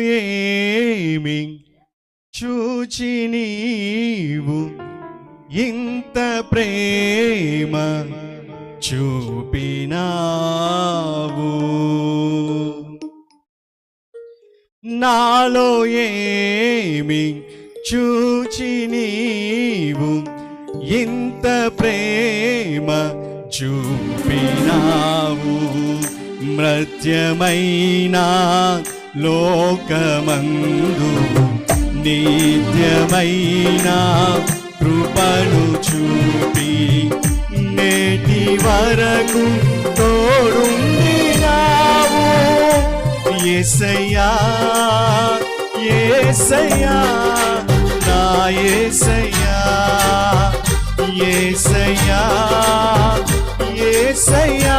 ఏమి చూచి నీవు ఇంత ప్రేమ చూపినావు. నాలో ఏమి చూచి నీవు ఇంత ప్రేమ చూపినావు. మృత్యమైనా లోకమందు నిత్యమైన కృపను చూపి నేటి వరకు తోడుండినావు. ఏసయ్యా ఏసయ్యా నా ఏసయ్యా ఏసయ్యా ఏసయ్యా.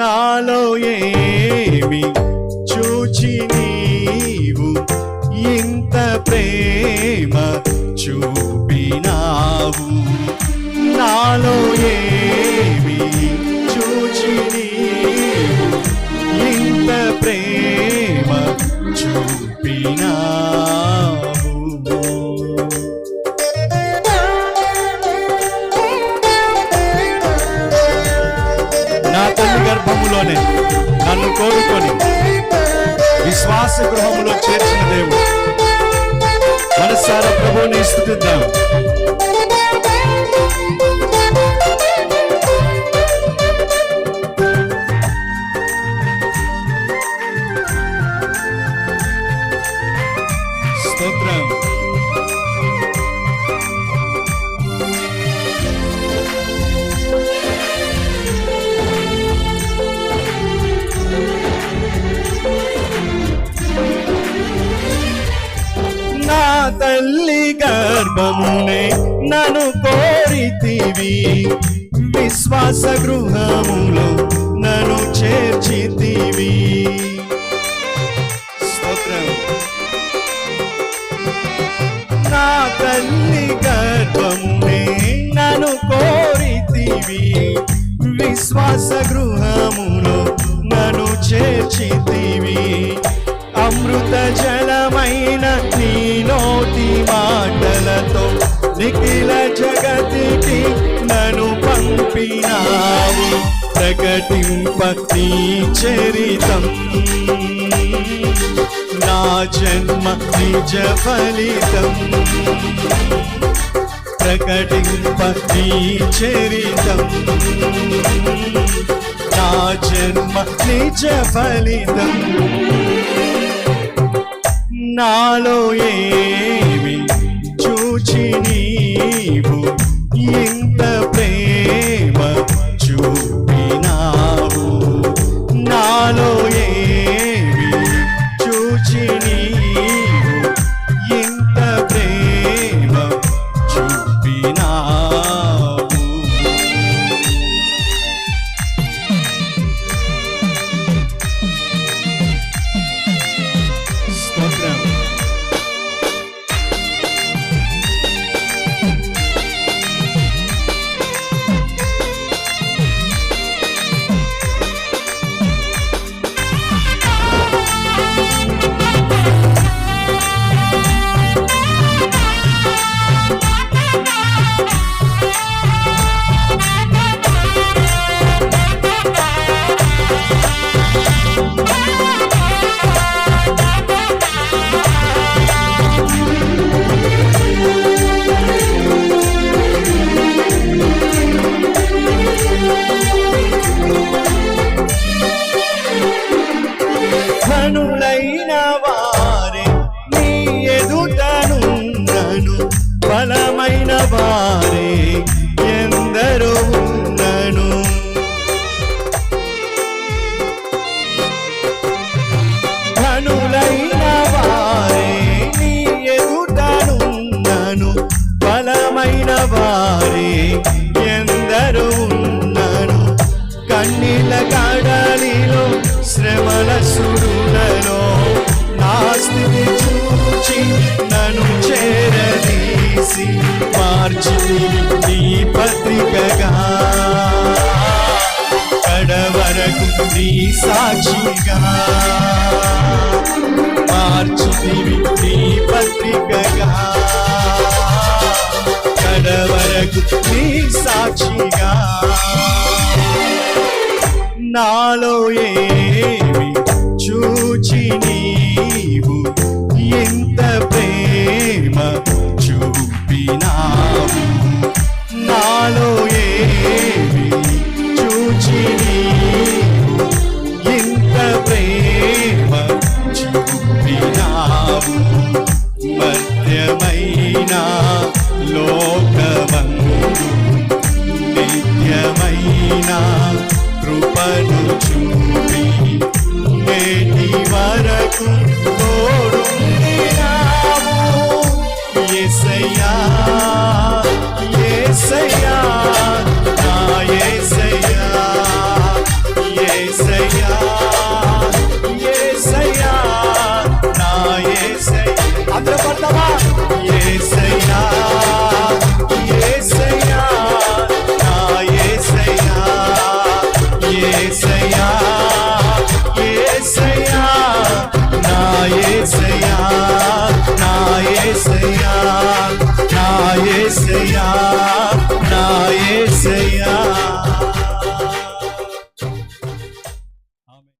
నాలో ఏమి చూచి నీవు ఇంత ప్రేమ కోరుకొని విశ్వాస గృహంలో చేర్చిన దేవుడు. మనసారా ప్రభువుని స్థుతిద్దాం. స్తోత్రం. తల్లి గర్భమునే నన్ను కోరితివి. విశ్వాస గృహములో నన్ను చేర్చితివి. నా తల్లి గర్భమునే నన్ను కోరితివి. విశ్వాస గృహములో నన్ను చేర్చితివి. అమృత జలమైన జన్మ నిజ ఫలితం. ప్రకటింప నీ చరితం. నా జన్మ నిజ ఫలితం. నాలో ఏమి చూచి கண்ணுள்ளை நவ చేరదీసి మార్చి నీ పత్రికగా. కడవరకు నీ సాక్షిగా. మార్చితివి నీ పత్రికగా. కడవరకు నీ సాక్షిగా. నాలో ఏమి చూచి నీవు నిత్యమైన కృపను చూపి నేటి వరకు తోడుండినావు. యేసయ్యా యేసయ్యా నా యేసయ్యా యేసయ్యా యేసయ్యా నా యేసయ్యా అందరూ పడతావా? యేసయ్యా నా యేసయ్యా నా యేసయ్యా